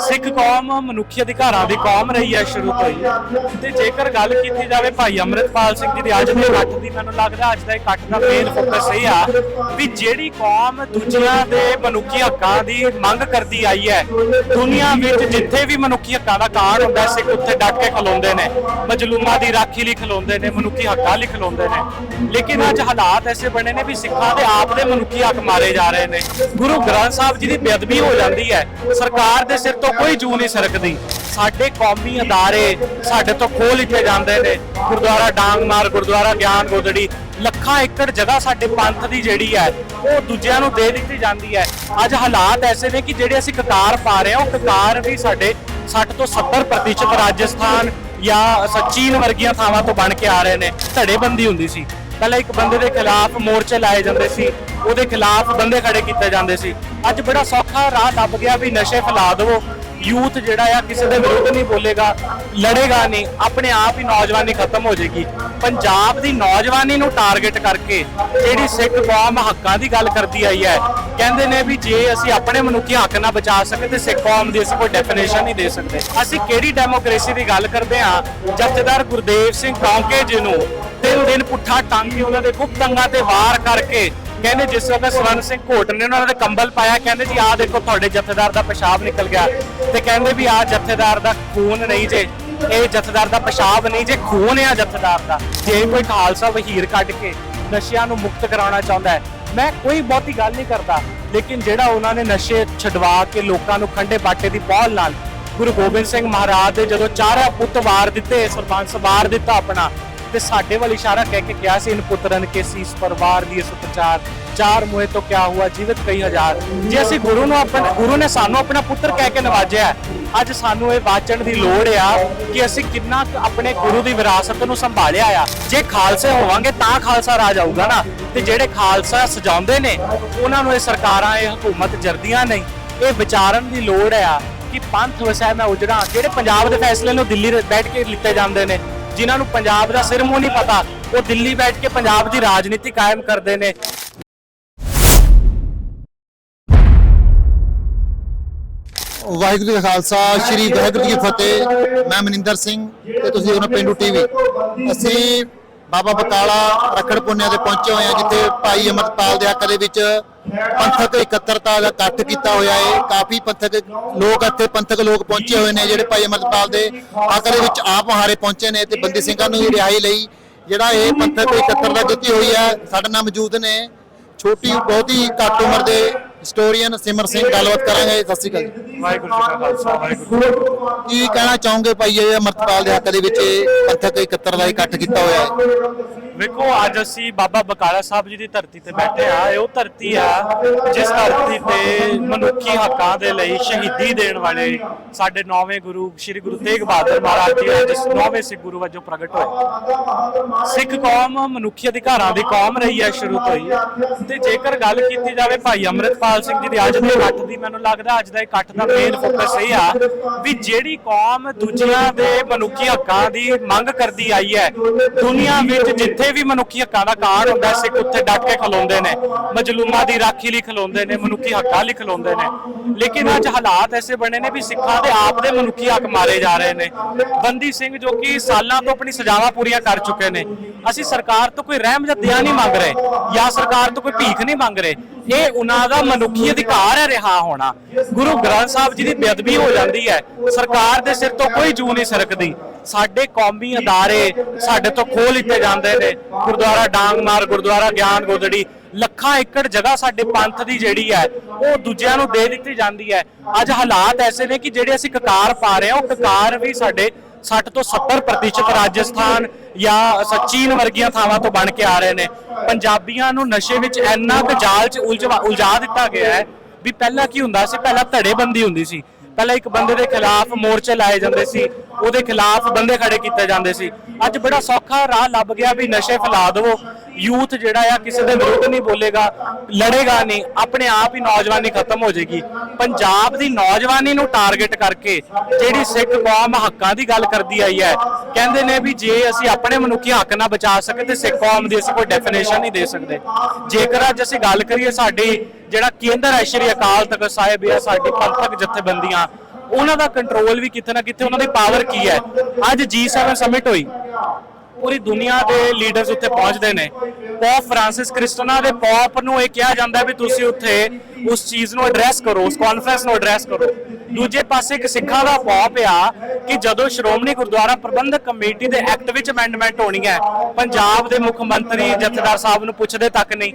ਸਿੱਖ ਕੌਮ ਮਨੁੱਖੀ ਅਧਿਕਾਰਾਂ ਦੀ ਕੌਮ ਰਹੀ ਹੈ ਸ਼ੁਰੂ ਤੋਂ ਹੀ। ਤੇ ਜੇਕਰ ਗੱਲ ਕੀਤੀ ਜਾਵੇ ਭਾਈ ਅੰਮ੍ਰਿਤਪਾਲ ਸਿੰਘ ਜੀ ਦੇ ਅੱਜ ਦੇ ਇਕੱਠ ਦੀ, ਮੈਨੂੰ ਲੱਗਦਾ ਅੱਜ ਦਾ ਇਕੱਠ ਦਾ ਮੇਨ ਫੋਕਸ ਇਹ ਆ ਵੀ ਜਿਹੜੀ ਕੌਮ ਦੂਜਿਆਂ ਦੇ ਮਨੁੱਖੀ ਹੱਕਾਂ ਦੀ ਮੰਗ ਕਰਦੀ ਆਈ ਹੈ, ਦੁਨੀਆ ਵਿੱਚ ਜਿੱਥੇ ਵੀ ਮਨੁੱਖੀ ਹੱਕਾਂ ਦਾ ਕਾਰਡ ਹੁੰਦਾ, ਸਿੱਖ ਉੱਥੇ ਡਟ ਕੇ ਖਲੋਂਦੇ ਨੇ, ਮਜਲੂਮਾਂ ਦੀ ਰਾਖੀ ਲਈ ਖਲੋਂਦੇ ਨੇ, ਮਨੁੱਖੀ ਹੱਕਾਂ ਲਈ ਖਲੋਂਦੇ ਨੇ। ਲੇਕਿਨ ਅੱਜ ਹਾਲਾਤ ਐਸੇ ਬਣੇ ਨੇ ਵੀ ਸਿੱਖਾਂ ਦੇ ਆਪ ਦੇ ਮਨੁੱਖੀ ਹੱਕ ਮਾਰੇ ਜਾ ਰਹੇ ਨੇ। ਗੁਰੂ ਗ੍ਰੰਥ ਸਾਹਿਬ ਜੀ ਦੀ ਬੇਅਦਬੀ ਹੋ ਜਾਂਦੀ ਹੈ। ਸਰਕਾਰ ਦੇ ਸਿਰ ਤੋਂ ਕੋਈ ਜੂ ਨਹੀਂ ਸਰਕਦੀ। ਸਾਡੇ ਕੌਮੀ ਅਦਾਰੇ ਸਾਡੇ ਤੋਂ ਖੋਹ ਲਿੱਤੇ ਜਾਂਦੇ ਨੇ। ਗੁਰਦੁਆਰਾ ਡਾਂਗਮਾਰ ਗੁਰਦੁਆਰਾ ਗਿਆਨ ਗੋਦੜੀ। ਲੱਖਾਂ ਏਕੜ ਜਗ੍ਹਾ ਸਾਡੇ ਪੰਥ ਦੀ ਜਿਹੜੀ ਹੈ, ਉਹ ਦੂਜਿਆਂ ਨੂੰ ਦੇ ਦਿੱਤੀ ਜਾਂਦੀ ਹੈ। ਅੱਜ ਹਾਲਾਤ ਐਸੇ ਨੇ ਕਿ ਜਿਹੜੇ ਅਸੀਂ ਕਕਾਰ ਪਾ ਰਹੇ ਹਾਂ, ਉਹ ਕਕਾਰ ਵੀ ਸਾਡੇ 60 ਤੋਂ 70% ਰਾਜਸਥਾਨ ਜਾਂ ਸਚੀਨ ਵਰਗੀਆਂ ਥਾਵਾਂ ਤੋਂ ਬਣ ਕੇ ਆ ਰਹੇ ਨੇ। ਧੜੇਬੰਦੀ ਹੁੰਦੀ ਸੀ। ਪਹਿਲਾਂ ਇੱਕ ਬੰਦੇ ਦੇ ਖਿਲਾਫ ਮੋਰਚੇ ਲਾਏ ਜਾਂਦੇ ਸੀ। ਉਹਦੇ ਖਿਲਾਫ ਬੰਦੇ ਖੜੇ ਕੀਤੇ ਜਾਂਦੇ ਸੀ। ਅੱਜ ਬੜਾ ਸੌਖਾ ਰਾਹ ਲੱਭ ਗਿਆ ਵੀ ਨਸ਼ੇ ਫੈਲਾ ਦੇਵੋ। ਯੂਥ ਜਿਹੜਾ ਆ ਕਿਸੇ ਦੇ ਵਿਰੁੱਧ ਨਹੀਂ ਬੋਲੇਗਾ, ਲੜੇਗਾ ਨਹੀਂ, ਆਪਣੇ ਆਪ ਹੀ ਨੌਜਵਾਨੀ ਖਤਮ ਹੋ ਜਾਏਗੀ। ਪੰਜਾਬ ਦੀ ਨੌਜਵਾਨੀ ਨੂੰ ਟਾਰਗੇਟ ਕਰਕੇ ਜਿਹੜੀ ਸਿੱਖ ਕੌਮ ਹੱਕਾਂ ਦੀ ਗੱਲ ਕਰਦੀ ਆਈ ਹੈ, ਕਹਿੰਦੇ ਨੇ ਵੀ ਜੇ ਅਸੀਂ ਆਪਣੇ ਮਨੁੱਖੀ ਹੱਕ ਨਾ ਬਚਾ ਸਕੇ ਤੇ ਸਿੱਖ ਕੌਮ ਦੀ ਅਸੀਂ ਕੋਈ ਡੈਫੀਨੇਸ਼ਨ ਨਹੀਂ ਦੇ ਸਕਦੇ। ਅਸੀਂ ਕਿਹੜੀ ਡੈਮੋਕ੍ਰੇਸੀ ਦੀ ਗੱਲ ਕਰਦੇ ਹਾਂ? ਜਥੇਦਾਰ ਗੁਰਦੇਵ ਸਿੰਘ ਕੌਂਕੇ ਜੀ ਨੂੰ ਤਿੰਨ ਦਿਨ ਪੁੱਠਾ ਟੰਗ ਕੇ ਉਹਨਾਂ ਦੇ ਗੁਪਤ ਅੰਗਾਂ ਤੇ ਵਾਰ ਕਰਕੇ ਕਹਿੰਦੇ ਜਿਸ ਵੇਲੇ ਸਵਰਨ ਸਿੰਘ ਘੋਟ ਨੇ ਉਹਨਾਂ ਦੇ ਕੰਬਲ ਪਾਇਆ, ਕਹਿੰਦੇ ਜੀ, ਆਹ ਦੇਖੋ ਤੁਹਾਡੇ ਜਥੇਦਾਰ ਦਾ ਪਿਸ਼ਾਬ ਨਿਕਲ ਗਿਆ। ਤੇ ਕਹਿੰਦੇ ਵੀ ਆਹ ਜਥੇਦਾਰ ਦਾ ਖੂਨ ਨਹੀਂ ਜੇ, ਇਹ ਜਥੇਦਾਰ ਦਾ ਪਿਸ਼ਾਬ ਨਹੀਂ ਜੇ, ਖੂਨ ਆ ਜਥੇਦਾਰ ਦਾ। ਜੇ ਕੋਈ ਖਾਲਸਾ ਵਹੀਰ ਕੱਢ ਕੇ ਨਸ਼ਿਆਂ ਨੂੰ ਮੁਕਤ ਕਰਾਉਣਾ ਚਾਹੁੰਦਾ ਹੈ, ਮੈਂ ਕੋਈ ਬਹੁਤੀ ਗੱਲ ਨਹੀਂ ਕਰਦਾ। ਲੇਕਿਨ ਜਿਹੜਾ ਉਹਨਾਂ ਨੇ ਨਸ਼ੇ ਛਡਵਾ ਕੇ ਲੋਕਾਂ ਨੂੰ ਖੰਡੇ ਬਾਟੇ ਦੀ ਪਹੁਲ ਨਾਲ ਗੁਰੂ ਗੋਬਿੰਦ ਸਿੰਘ ਮਹਾਰਾਜ ਦੇ ਜਦੋਂ ਚਾਰਾ ਪੁੱਤ ਵਾਰ ਦਿੱਤੇ ਸਰਬੰਸ ਵਾਰ ਦਿੱਤਾ ਆਪਣਾ ਤੇ ਸਾਡੇ ਵੱਲ ਇਸ਼ਾਰਾ ਕਹਿ ਕੇ ਕਿਹਾ ਸੀ ਇਨ ਪੁੱਤਰਨ ਕੇ ਸੀਸ ਪਰਵਾਰ ਦੀ ਸੁਪਚਾਰ ਚਾਰ ਮੋਏ ਤੋਂ ਕਿਆ ਹੁਆ ਜੀਵਤ ਕਈ ਹਜ਼ਾਰ। ਜੇ ਅਸੀਂ ਗੁਰੂ ਨੂੰ ਆਪਣਾ, ਗੁਰੂ ਨੇ ਸਾਨੂੰ ਆਪਣਾ ਪੁੱਤਰ ਕਹਿ ਕੇ ਨਵਾਜਿਆ ਅੱਜ ਸਾਨੂੰ ਇਹ ਵਾਚਣ ਦੀ ਲੋੜ ਆ ਕਿ ਅਸੀਂ ਕਿੰਨਾ ਆਪਣੇ ਗੁਰੂ ਦੀ ਵਿਰਾਸਤ ਨੂੰ ਸੰਭਾਲਿਆ ਆ। ਜੇ ਖਾਲਸੇ ਹੋਵਾਂਗੇ ਤਾਂ ਖਾਲਸਾ ਰਾਜ ਆਊਗਾ ਨਾ। ਤੇ ਜਿਹੜੇ ਖਾਲਸਾ ਸਜਾਉਂਦੇ ਨੇ, ਉਹਨਾਂ ਨੂੰ ਇਹ ਸਰਕਾਰਾਂ, ਇਹ ਹਕੂਮਤ ਜਰਦੀਆਂ ਨਹੀਂ। ਇਹ ਵਿਚਾਰਨ ਦੀ ਲੋੜ ਆ ਕਿ ਪੰਥ ਵਸੈ ਮੈਂ ਉਜੜਾ। ਜਿਹੜੇ ਪੰਜਾਬ ਦੇ ਫੈਸਲੇ ਨੂੰ ਦਿੱਲੀ ਬੈਠ ਕੇ ਲਿੱਤੇ ਜਾਂਦੇ ਨੇ ਜਿਨ੍ਹਾਂ ਨੂੰ ਪੰਜਾਬ ਦਾ ਸਿਰ ਮੂੰਹ ਨਹੀਂ ਪਤਾ, ਉਹ ਦਿੱਲੀ ਬੈਠ ਕੇ ਪੰਜਾਬ ਦੀ ਰਾਜਨੀਤੀ ਕਾਇਮ ਕਰਦੇ ਨੇ। ਵਾਹਿਗੁਰੂ ਜੀ ਕਾ ਖਾਲਸਾ, ਸ੍ਰੀ ਵਾਹਿਗੁਰੂ ਜੀ ਕੀ ਫਤਿਹ। ਮੈਂ ਮਨਿੰਦਰ ਸਿੰਘ ਤੇ ਤੁਸੀਂ ਉਹਨਾਂ ਪਿੰਡੂ ਟੀਵੀ। ਅਸੀਂ ਬਾਬਾ ਬਕਾਲਾ ਰਖੜ ਪੁੰਨਿਆ ਤੇ ਪਹੁੰਚੇ ਹੋਏ ਹਾਂ, ਜਿੱਥੇ ਭਾਈ ਅਮਰਪਾਲ ਦੇ ਹੱਕ ਦੇ ਵਿੱਚ ਪੰਥਕ ਇਕੱਤਰਤਾ ਦਾ ਇਕੱਠ ਕੀਤਾ ਹੋਇਆ ਹੈ ਕਾਫੀ ਪੰਥਕ ਲੋਕ ਇੱਥੇ ਪੰਥਕ ਲੋਕ ਪਹੁੰਚੇ ਹੋਏ ਨੇ ਜਿਹੜੇ ਭਾਈ ਅਮਰਪਾਲ ਦੇ ਦੇ ਵਿੱਚ ਆਪ ਹਾਰੇ ਪਹੁੰਚੇ ਨੇ ਤੇ ਬੰਦੀ ਸਿੰਘਾਂ ਨੂੰ ਰਿਹਾਈ ਲਈ ਜਿਹੜਾ ਇਹ ਪੰਥਕ ਇਕੱਤਰਤਾ ਕੀਤੀ ਹੋਈ ਹੈ ਸਾਡੇ ਨਾਲ ਮੌਜੂਦ ਨੇ। ਛੋਟੀ ਬਹੁਤੀ ਘੱਟ ਉਮਰ ਦੇ ਹਿਸਟੋਰੀਅਨ ਸਿਮਰ ਸਿੰਘ ਗੱਲਬਾਤ ਕਰਾਂਗੇ। ਸਤਿ ਸ਼੍ਰੀ ਅਕਾਲ। ਵਾਹਿਗੁਰੂ ਜੀ ਕਾ ਖਾਲਸਾ ਵਾਹਿਗੁਰੂ ਕੀ ਕਹਿਣਾ ਚਾਹੋਗੇ ਭਾਈ ਇਹ ਅਮਰਤਪਾਲ ਦੇ ਹੱਕ ਦੇ ਵਿੱਚ ਇਹ ਪੰਥਕ ਇਕੱਤਰ ਦਾ ਇਕੱਠ ਕੀਤਾ ਹੋਇਆ ਹੈ? ਵੇਖੋ ਅੱਜ ਅਸੀਂ ਬਾਬਾ ਬਕਾਲਾ ਸਾਹਿਬ ਜੀ ਦੀ ਧਰਤੀ ਤੇ ਬੈਠੇ ਆ ਇਹ ਉਹ ਧਰਤੀ ਆ, ਜਿਸ ਧਰਤੀ ਤੇ ਮਨੁੱਖੀ ਹੱਕਾਂ ਦੇ ਲਈ ਸ਼ਹੀਦੀ ਦੇਣ ਵਾਲੇ ਸਾਡੇ ਨੌਵੇਂ ਗੁਰੂ, ਸ੍ਰੀ ਗੁਰੂ ਤੇਗ ਬਹਾਦਰ ਮਹਾਰਾਜ ਜੀ ਅੱਜ ਨੌਵੇਂ ਸਿੱਖ ਗੁਰੂ ਵਜੋਂ ਪ੍ਰਗਟ ਹੋਏ। ਸਿੱਖ ਕੌਮ ਮਨੁੱਖੀ ਅਧਿਕਾਰਾਂ ਦੀ ਕੌਮ ਰਹੀ ਹੈ ਸ਼ੁਰੂ ਤੋਂ ਹੀ। ਤੇ ਜੇਕਰ ਗੱਲ ਕੀਤੀ ਜਾਵੇ ਭਾਈ ਅੰਮ੍ਰਿਤਪਾਲ ਸਿੰਘ ਜੀ ਦੇ, ਅੱਜ ਦੇ ਇਕੱਠ ਦੀ ਮੈਨੂੰ ਲੱਗਦਾ ਅੱਜ ਦਾ ਇਕੱਠ ਦਾ ਮੇਨ ਫੋਕਸ ਇਹ ਆ ਵੀ ਜਿਹੜੀ ਕੌਮ ਦੂਜਿਆਂ ਦੇ ਮਨੁੱਖੀ ਹੱਕਾਂ ਦੀ ਮੰਗ ਕਰਦੀ ਆਈ ਹੈ, ਦੁਨੀਆ ਵਿੱਚ ਜਿੱਥੇ ਵੀ ਮਨੁੱਖੀ ਹੱਕਾਂ ਦਾ ਕਾਰਡ ਹੁੰਦਾ ਸਿੱਖ ਉੱਥੇ ਡਟ ਕੇ ਖਲੋਂਦੇ ਨੇ, ਮਜਲੂਮਾਂ ਦੀ ਰਾਖੀ ਲਈ ਖਲੋਂਦੇ ਨੇ, ਮਨੁੱਖੀ ਹੱਕਾਂ ਲਈ ਖਲੋਂਦੇ ਨੇ। ਲੇਕਿਨ ਅੱਜ ਹਾਲਾਤ ਐਸੇ ਬਣੇ ਨੇ ਵੀ ਸਿੱਖਾਂ ਦੇ ਆਪ ਦੇ ਮਨੁੱਖੀ ਹੱਕ ਮਾਰੇ ਜਾ ਰਹੇ ਨੇ। ਬੰਦੀ ਸਿੰਘ ਜੋ ਕਿ ਸਾਲਾਂ ਤੋਂ ਆਪਣੀ ਸਜ਼ਾਵਾਂ ਪੂਰੀਆਂ ਕਰ ਚੁੱਕੇ ਨੇ, ਅਸੀਂ ਸਰਕਾਰ ਤੋਂ ਕੋਈ ਰਹਿਮ ਜਾਂ ਦਇਆ ਨਹੀਂ ਮੰਗ ਰਹੇ, ਜਾਂ ਸਰਕਾਰ ਤੋਂ ਕੋਈ ਭੀਖ ਨਹੀਂ ਮੰਗ ਰਹੇ। ਇਹ ਉਹਨਾਂ ਦਾ ਮਨੁੱਖੀ ਅਧਿਕਾਰ ਹੈ ਰਿਹਾ ਹੋਣਾ। ਗੁਰੂ ਗ੍ਰੰਥ ਸਾਹਿਬ ਜੀ ਦੀ ਬੇਅਦਬੀ ਹੋ ਜਾਂਦੀ ਹੈ। ਸਰਕਾਰ ਦੇ ਸਿਰ ਤੋਂ ਕੋਈ ਜੂ ਨਹੀਂ ਸਰਕਦੀ। ਸਾਡੇ ਕੌਮੀ ਅਦਾਰੇ ਸਾਡੇ ਤੋਂ ਖੋਹ ਲਿੱਤੇ ਜਾਂਦੇ ਨੇ। ਗੁਰਦੁਆਰਾ ਡਾਂਗਮਾਰ ਗੁਰਦੁਆਰਾ ਗਿਆਨ ਗੋਦੜੀ, ਲੱਖਾਂ ਏਕੜ ਜਗ੍ਹਾ ਸਾਡੇ ਪੰਥ ਦੀ ਜਿਹੜੀ ਹੈ, ਉਹ ਦੂਜਿਆਂ ਨੂੰ ਦੇ ਦਿੱਤੀ ਜਾਂਦੀ ਹੈ। ਅੱਜ ਹਾਲਾਤ ਐਸੇ ਨੇ ਕਿ ਜਿਹੜੇ ਅਸੀਂ ਕਕਾਰ ਪਾ ਰਹੇ ਹਾਂ, ਉਹ ਕਕਾਰ ਵੀ ਸਾਡੇ 60 ਤੋਂ 70% ਰਾਜਸਥਾਨ ਜਾਂ ਸਚੀਨ ਵਰਗੀਆਂ ਥਾਵਾਂ ਤੋਂ ਬਣ ਕੇ ਆ ਰਹੇ ਨੇ। ਪੰਜਾਬੀਆਂ ਨੂੰ ਨਸ਼ੇ ਵਿੱਚ ਇੰਨਾ ਕੁ ਜਾਲ 'ਚ ਉਲਝਵਾ ਉਲਝਾ ਦਿੱਤਾ ਗਿਆ ਹੈ ਵੀ ਪਹਿਲਾਂ ਕੀ ਹੁੰਦਾ ਸੀ? ਪਹਿਲਾਂ ਧੜੇਬੰਦੀ ਹੁੰਦੀ ਸੀ। ਪਹਿਲਾਂ ਇੱਕ ਬੰਦੇ ਦੇ ਖਿਲਾਫ ਮੋਰਚੇ ਲਾਏ ਜਾਂਦੇ ਸੀ, ਉਹਦੇ ਖਿਲਾਫ ਬੰਦੇ ਖੜੇ ਕੀਤੇ ਜਾਂਦੇ ਸੀ। ਅੱਜ ਬੜਾ ਸੌਖਾ ਰਾਹ ਲੱਭ ਗਿਆ ਵੀ ਨਸ਼ੇ ਫੈਲਾ ਦੇਵੋ। ਯੂਥ ਜਿਹੜਾ ਆ ਕਿਸੇ ਦੇ ਵਿਰੁੱਧ ਨਹੀਂ ਬੋਲੇਗਾ, ਲੜੇਗਾ ਨਹੀਂ, ਆਪਣੇ ਆਪ ਹੀ ਨੌਜਵਾਨੀ ਖਤਮ ਹੋ ਜਾਏਗੀ। ਪੰਜਾਬ ਦੀ ਨੌਜਵਾਨੀ ਨੂੰ ਟਾਰਗੇਟ ਕਰਕੇ ਜਿਹੜੀ ਸਿੱਖ ਕੌਮ ਹੱਕਾਂ ਦੀ ਗੱਲ ਕਰਦੀ ਆਈ ਹੈ, ਕਹਿੰਦੇ ਨੇ ਵੀ ਜੇ ਅਸੀਂ ਆਪਣੇ ਮਨੁੱਖੀ ਹੱਕ ਨਾ ਬਚਾ ਸਕੇ ਤੇ ਸਿੱਖ ਕੌਮ ਦੀ ਅਸੀਂ ਕੋਈ ਡੈਫੀਨੇਸ਼ਨ ਨਹੀਂ ਦੇ ਸਕਦੇ। ਜੇਕਰ ਅੱਜ ਅਸੀਂ ਗੱਲ ਕਰੀਏ ਸਾਡੀ ਜਿਹੜਾ ਕੇਂਦਰ ਹੈ ਸ਼੍ਰੀ ਅਕਾਲ ਤਖਤ ਸਾਹਿਬ ਜਾਂ ਸਾਡੀ ਪੰਥਕ ਜਥੇਬੰਦੀਆਂ, ਉਹਨਾਂ ਦਾ ਕੰਟਰੋਲ ਵੀ ਕਿਤੇ ਨਾ ਕਿਤੇ ਉਹਨਾਂ ਦੀ ਪਾਵਰ ਕੀ ਹੈ? ਅੱਜ G7 ਸਮਿਟ ਹੋਈ। ਪੂਰੀ ਦੁਨੀਆ ਦੇ ਲੀਡਰਸ ਉੱਥੇ ਪਹੁੰਚਦੇ ਨੇ। ਪੋਪ ਫ੍ਰਾਂਸਿਸ ਕ੍ਰਿਸਟਨਾ ਦੇ ਪੋਪ ਨੂੰ ਇਹ ਕਿਹਾ ਜਾਂਦਾ ਵੀ ਤੁਸੀਂ ਉੱਥੇ ਉਸ ਚੀਜ਼ ਨੂੰ ਐਡਰੈਸ ਕਰੋ, ਉਸ ਕਾਨਫਰੰਸ ਨੂੰ ਐਡਰੈਸ ਕਰੋ। ਦੂਜੇ ਪਾਸੇ ਇੱਕ ਸਿੱਖਾਂ ਦਾ ਪੌਪ ਆ ਕਿ ਜਦੋਂ ਸ਼੍ਰੋਮਣੀ ਗੁਰਦੁਆਰਾ ਪ੍ਰਬੰਧਕ ਕਮੇਟੀ ਦੇ ਐਕਟ ਵਿੱਚ ਅਮੈਂਡਮੈਂਟ ਹੋਣੀ ਹੈ, ਪੰਜਾਬ ਦੇ ਮੁੱਖ ਮੰਤਰੀ ਜਥੇਦਾਰ ਸਾਹਿਬ ਨੂੰ ਪੁੱਛਦੇ ਤੱਕ ਨਹੀਂ।